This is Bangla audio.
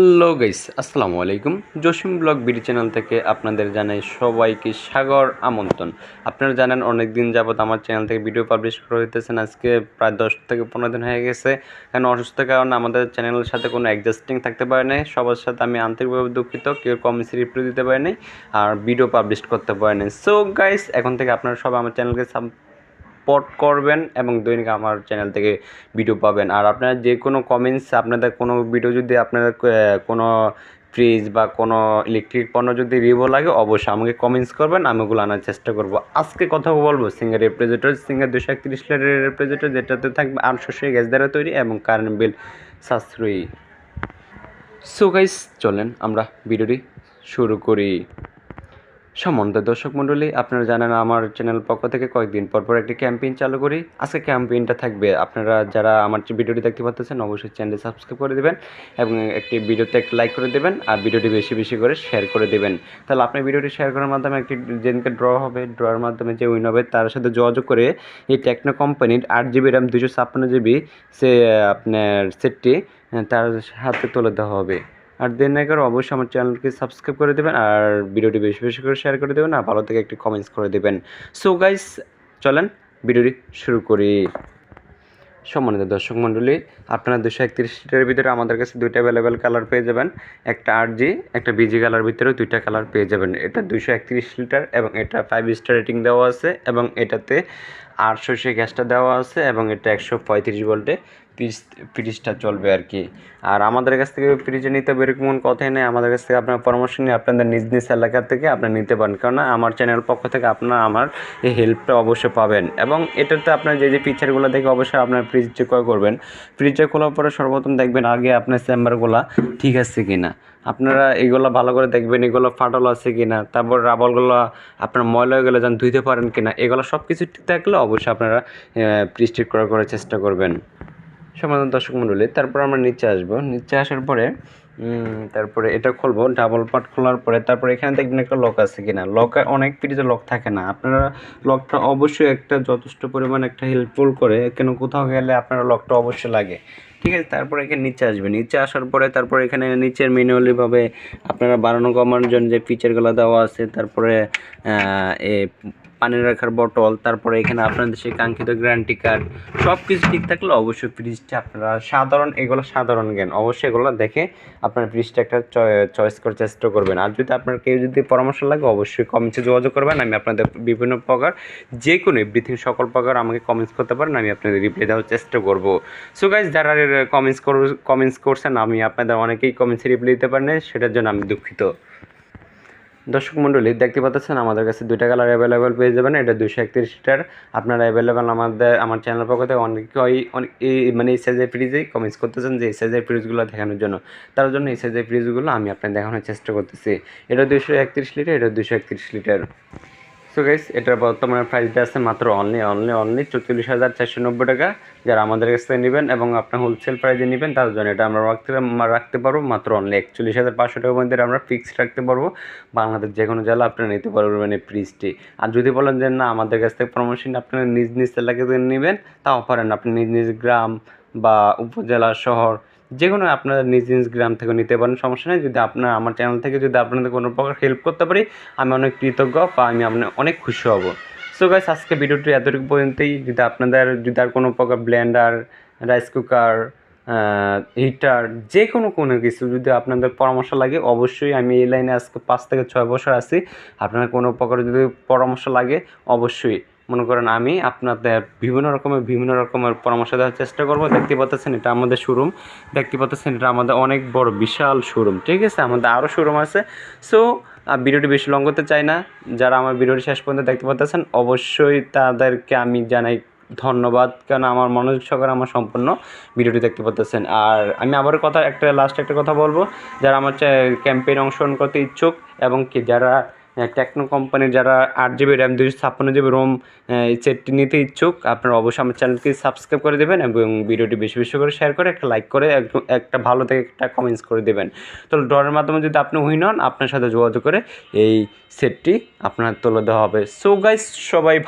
হ্যালো গাইস, আসসালামু আলাইকুম। জসিম ব্লগ বিডি চ্যানেল থেকে আপনাদের জানাই সবাইকে সাগর আমন্ত্রণ। আপনারা জানেন অনেক দিন যাবত আমার চ্যানেল থেকে ভিডিও পাবলিশ করে হইতেছেন আজকে প্রায় দশ থেকে পনেরো দিন হয়ে গেছে। কারণ অসুস্থতার কারণে আমাদের চ্যানেলের সাথে কোনো অ্যাডজাস্টিং থাকতে পারে নাই। সবার সাথে আমি আন্তরিকভাবে দুঃখিত, কেউ কমেন্টস রিপ্লাই দিতে পারে নাই আর ভিডিও পাবলিশ করতে পারে নাই। সো গাইস এখন থেকে আপনারা সবাই আমার চ্যানেলকে সাব সাপোর্ট করবেন এবং দৈনিক আমার চ্যানেল থেকে ভিডিও পাবেন। আর আপনারা যে কোনো কমেন্টস আপনাদের কোনো ভিডিও যদি আপনাদের কোনো ফ্রিজ বা কোনো ইলেকট্রিক পণ্য যদি রিভিউ লাগে, অবশ্যই আমাকে কমেন্টস করবেন, আমি ওগুলো আনার চেষ্টা করব। আজকে কথা বলব সিঙ্গার রেফ্রিজারেটর সিঙ্গার দুশো একত্রিশ লিটারের রেফ্রিজারেটর যেটাতে থাকবে আটশো সে গ্যাস দ্বারা তৈরি এবং কারেন্ট বিল সাশ্রয়ী। সো গাইস চলেন আমরা ভিডিওটি শুরু করি। সম্মানিত দর্শক মণ্ডলী, আপনারা জানেন আমার চ্যানেল পক্ষ থেকে কয়েকদিন পর পর একটি ক্যাম্পেইন চালু করি। আজকে ক্যাম্পেইনটা থাকবে, আপনারা যারা আমার ভিডিওটি দেখতে পাচ্ছেন, অবশ্যই চ্যানেলটি সাবস্ক্রাইব করে দেবেন এবং একটি ভিডিওতে একটি লাইক করে দেবেন আর ভিডিওটি বেশি বেশি করে শেয়ার করে দেবেন। তাহলে আপনি ভিডিওটি শেয়ার করার মাধ্যমে একটি যেদিনকে ড্র হবে ড্রয়ের মাধ্যমে যে উইন হবে, তার সাথে যোগাযোগ করে এই টেকনো কোম্পানির আট জিবি র্যাম দুশো ছাপ্পান্ন জিবি সে, আপনার সেটটি তার হাতে তুলে দেওয়া হবে। আর দেন না করে অবশ্যই আমার চ্যানেলকে সাবস্ক্রাইব করে দেবেন আর ভিডিওটি বেশি বেশি করে শেয়ার করে দেবেন আর ভালো থেকে একটি কমেন্টস করে দেবেন। সো গাইস চলেন ভিডিওটি শুরু করি। সম্মানিত দর্শক মণ্ডলী, আপনারা দুশো একত্রিশ লিটারের ভিতরে আমাদের কাছে দুইটা অ্যাভেলেবেল কালার পেয়ে যাবেন। একটা আর জি একটা বিজি কালার ভিতরেও দুইটা কালার পেয়ে যাবেন। এটা দুশো একত্রিশ লিটার এবং এটা ফাইভ স্টার রেটিং দেওয়া আছে এবং এটাতে আটশো সে গ্যাসটা দেওয়া আছে এবং এটা একশো পঁয়ত্রিশ ভোল্টে তিরিশ ফ্রিজটা চলবে আর কি। আর আমাদের কাছ থেকে ফ্রিজে নিতে হবে এরকম কথাই নেই। আমাদের কাছ থেকে আপনার পরামর্শ নিয়ে আপনাদের নিজ নিজ এলাকা থেকে আপনারা নিতে পারেন। কেননা আমার চ্যানেল পক্ষ থেকে আপনারা আমার এই হেল্পটা অবশ্যই পাবেন। এবং এটাতে আপনার যে যে ফিচারগুলো দেখে অবশ্যই আপনার ফ্রিজটা ক্রয় করবেন। ফ্রিজটা খোলার পরে সর্বপ্রথম দেখবেন আগে আপনার চেম্বারগুলো ঠিক আছে কি না আপনারা এগুলো ভালো করে দেখবেন, এগুলো ফাটল আছে কি না তারপর রাবলগুলো আপনার ময়লা হয়ে গেলে যেন ধুইতে পারেন কি না এগুলো সব কিছু ঠিক থাকলে অবশ্যই আপনারা ফ্রিজটি করার করার চেষ্টা করবেন। সমাধান দর্শক মন্ডলী তারপর আমরা নিচে আসব। নিচে আসার পরে তারপরে এটা খুলবো ডাবল পার্ট খোলার পরে, তারপরে এখানে দেখবেন একটা লক আছে কিনা। লক অনেক পিড়িতে লক থাকে না। আপনারা লকটা অবশ্যই একটা যথেষ্ট পরিমাণ একটা হেল্পফুল করে কেন কোথাও গেলে আপনারা লকটা অবশ্যই লাগে। ঠিক আছে, তারপরে এখানে নিচে আসবে। নিচে আসার পরে তারপরে এখানে নিচের ম্যানুয়ালিভাবে আপনারা বাড়ানো কমানোর জন্য যে ফিচারগুলো দেওয়া আছে, তারপরে এ পানি রাখার বোতল তারপরে এখানে আপনাদের সেই কাঙ্ক্ষিত গ্যারান্টি কার্ড সব কিছু ঠিক থাকলে অবশ্যই ফ্রিজটা আপনারা সাধারণ, এগুলো সাধারণ জ্ঞান। অবশ্যই এগুলো দেখে আপনার ফ্রিজটা একটা চয়েস করার চেষ্টা করবেন। আর যদি আপনার কেউ যদি পরামর্শ লাগে, অবশ্যই কমেন্টসে যোগাযোগ করবেন। আমি আপনাদের বিভিন্ন প্রকার যে কোনো এভরিথিং সকল প্রকার আমাকে কমেন্টস করতে পারেন, আমি আপনাদের রিপ্লাই দেওয়ার চেষ্টা করব। সো গাইজ যারা কমেন্টস কর কমেন্টস করছেন, আমি আপনাদের অনেকেই কমেন্টসে রিপ্লাই দিতে পারেন সেটার জন্য আমি দুঃখিত। দর্শক মণ্ডলী, দেখতে পাচ্ছেন, আমাদের কাছে দুইটা কালার অ্যাভেলেবেল পেয়ে যাবেন, এটা দুশো একত্রিশ লিটার। আপনারা অ্যাভেলেবেল আমাদের, আমার চ্যানেল পক্ষ থেকে অনেকেই, অনেক মানে এই সাইজের ফ্রিজেই কমেন্টস করতেছেন যে এই সাইজের ফ্রিজগুলো দেখানোর জন্য। তার জন্য এই সাইজের ফ্রিজগুলো আমি আপনার দেখানোর চেষ্টা করতেছি। এটা দুশো একত্রিশ লিটার, এটা দুশো একত্রিশ লিটার। সো গাইস এটার বর্তমানে প্রাইসটা আছে মাত্র অনলি অনলি অনলি চৌচল্লিশ হাজার চারশো নব্বই টাকা। যারা আমাদের কাছ থেকে নেবেন এবং আপনার হোলসেল প্রাইসে নেবেন তার জন্য এটা আমরা রাখতে রাখতে পারব মাত্র অনলি একচল্লিশ হাজার পাঁচশো টাকার মধ্যে আমরা ফিক্সড রাখতে পারব। বাংলাদেশ যে কোনো জেলা আপনারা নিতে পারবেন এই ফ্রিজটি আর যদি বলেন যে না, আমাদের কাছ থেকে প্রমোশন আপনারা নিজ নিজ এলাকা থেকে নেবেন তাও পারেন আপনি নিজ নিজ গ্রাম বা উপজেলা, শহর যে কোনো আপনারা নিজ নিজ গ্রাম থেকে নিতে পারেন, সমস্যা নেই। যদি আপনার, আমার চ্যানেল থেকে যদি আপনাদের কোনো প্রকার হেল্প করতে পারি, আমি অনেক কৃতজ্ঞ বা আমি আপনার অনেক খুশি হব। সো গাইস আজকে ভিডিওটি এতটুকু পর্যন্তই। যদি আপনাদের, যদি আর কোনো প্রকার ব্লেন্ডার রাইস কুকার হিটার যে কোনো কোনো কিছু যদি আপনাদের পরামর্শ লাগে, অবশ্যই আমি এই লাইনে আজকে পাঁচ থেকে ছয় বছর আছি। আপনার কোনো প্রকার যদি পরামর্শ লাগে, অবশ্যই মনে করেন আমি আপনাদের বিভিন্ন রকমের বিভিন্ন রকমের পরামর্শ দেওয়ার চেষ্টা করব। দেখতে পাচ্ছেন, এটা আমাদের শোরুম দেখতে পাচ্ছেন, এটা আমাদের অনেক বড়, বিশাল শোরুম ঠিক আছে? আমাদের আরও শোরুম আছে। সো ভিডিওটি বেশি লং করতে চাই না। যারা আমার ভিডিওটি শেষ পর্যন্ত দেখতে পাচ্ছেন, অবশ্যই তাদেরকে আমি জানাই ধন্যবাদ কেন আমার মনোযোগ সহকারে আমার সম্পূর্ণ ভিডিওটি দেখতে পাচ্ছেন। আর আমি আবার কথা, একটা লাস্ট একটা কথা বলব। যারা আমার ক্যাম্পেইন অংশগ্রহণ করতে ইচ্ছুক এবং কি, যারা টেকনো কোম্পানির যারা আট জিবি র্যাম দুশো ছাপ্পান্ন জিবি রোম সেটটি নিতে ইচ্ছুক, আপনারা অবশ্যই আমার চ্যানেলকে সাবস্ক্রাইব করে দেবেন এবং ভিডিওটি বেশি বেশি করে শেয়ার করে একটা লাইক করে একটু- ভালো থেকে একটা কমেন্টস করে দেবেন। তো ড্রয়ের মাধ্যমে যদি আপনি উইন হন, আপনার সাথে যোগাযোগ করে এই সেটটি আপনার তুলে দেওয়া হবে। সো গাইস সবাই